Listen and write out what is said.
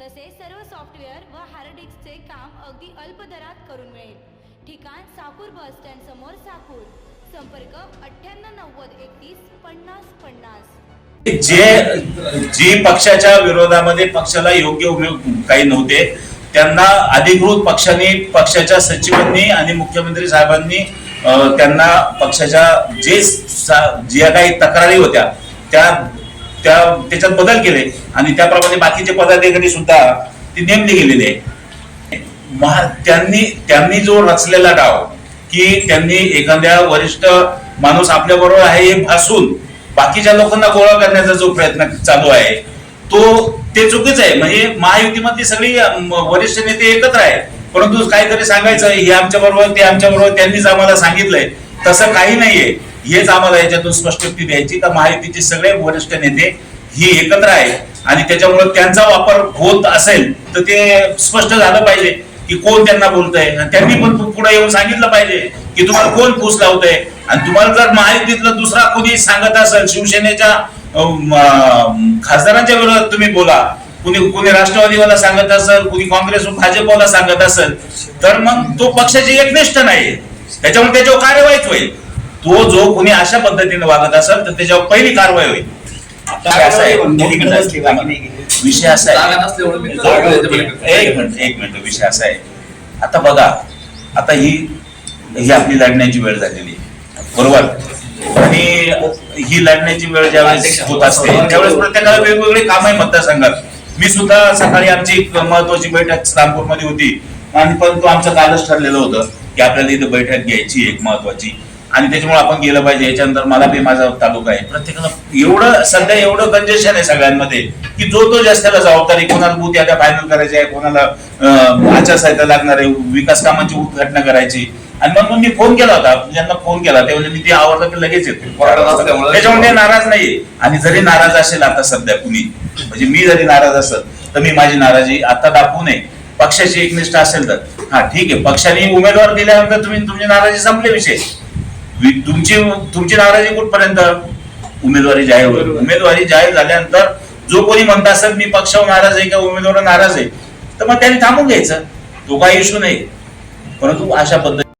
तसेच सर्व सॉफ्टवेअर व हार्ड डिस्कचे काम अगदी अल्प दरात करून मिळेल. ठिकाण साकूर बस स्टँड समोर साकूर. संपर्क अठ्ठ्याण्णव नव्वद एकतीस पन्नास पन्नास. जे जी पक्षाच्या विरोधामध्ये पक्षाला योग्य उपयोग काही नव्हते त्यांना अधिकृत पक्षाने पक्षाच्या सचिवांनी आणि मुख्यमंत्री साहेबांनी त्यांना पक्षाच्या जे ज्या काही तक्रारी होत्या त्या त्या त्याच्यात बदल केले. आणि त्याप्रमाणे बाकीचे पदाधिकारी सुद्धा ते नेमले गेलेले आहे. महा त्यांनी त्यांनी जो रचलेला डाव की त्यांनी एखाद्या वरिष्ठ माणूस आपल्या बरोबर आहे हे भासून बाकीच्या लोकांना गोळा करण्याचा जो प्रयत्न चालू आहे तो ते चुकीच आहे. म्हणजे महायुतीमधली सगळी वरिष्ठ नेते एकत्र आहे परंतु काहीतरी सांगायचं हे आमच्या बरोबर ते आमच्या बरोबर त्यांनीच आम्हाला सांगितलंय. तसं काही नाहीये. हेच आम्हाला याच्यातून स्पष्टोक्ती द्यायची. तर महायुतीचे सगळे वरिष्ठ नेते ही एकत्र आहे आणि त्याच्यामुळे त्यांचा वापर होत असेल तर ते स्पष्ट झालं पाहिजे की कोण त्यांना बोलतंय. त्यांनी पण पुढे येऊन सांगितलं पाहिजे की तुम्हाला कोण फूस लावतंय. आणि तुम्हाला जर महायुतीतलं दुसरा कोणी सांगत असेल शिवसेनेच्या खासदारांच्या विरोधात तुम्ही बोला. कुणी कुणी राष्ट्रवादीवाला सांगत असेल कुणी काँग्रेस भाजपला भाजपवाला सांगत असेल तर मग तो पक्षाची एकनिष्ठ नाही त्याच्यामुळे त्याच्यावर कार्यवाहीच होईल. तो जो कोणी अशा पद्धतीने वागत असेल तर त्याच्यावर पहिली कारवाई होईल. विषय असा आहे विषय असा आहे. एक मिनिट एक मिनिट विषय असा आहे. आता बघा आता ही ही आपली लढण्याची वेळ झालेली आहे. बरोबर? आणि ही लढण्याची वेळ ज्यावेळेस होत असते त्यावेळेस प्रत्येकाला वेगवेगळे काम आहे मतदारसंघात. मी सुद्धा सकाळी आमची एक महत्वाची बैठक रामपूरमध्ये होती. आणि परंतु आमचं कालच ठरलेलं होतं की आपल्याला इथं बैठक घ्यायची एक महत्वाची आणि त्याच्यामुळे आपण गेलं पाहिजे. याच्यानंतर मला बी माझा तालुका आहे. प्रत्येकाला एवढं सध्या एवढं कंजेशन आहे सगळ्यांमध्ये की जो तो जास्त त्याला जबाबदारी कोणाला बूथ याद्या फायनल करायची आहे कोणाला आचारसंहिता लागणार आहे विकास कामांची उद्घाटना करायची. आणि मग मी फोन केला होता ज्यांना फोन केला तेव्हा मी ती आवडलं की लगेच येतो. त्याच्यामुळे ते नाराज नाही आणि जरी नाराज असेल आता सध्या कुणी म्हणजे मी जरी नाराज असेल तर मी माझी नाराजी आता दाखवू नये. पक्षाची एकनिष्ठ असेल तर. हा ठीक आहे. पक्षाने उमेदवार दिल्यानंतर तुम्ही तुमची नाराजी संपले विषय. तुमची तुमची नाराजी कुठपर्यंत? उमेदवारी जाहीर होईल. उमेदवारी. जाहीर झाल्यानंतर जो कोणी म्हणत असेल मी पक्षावर नाराज आहे किंवा उमेदवार नाराज आहे तर मग त्यांनी थांबून घ्यायचं. तो काही इश्यू नाही. परंतु अशा पद्धती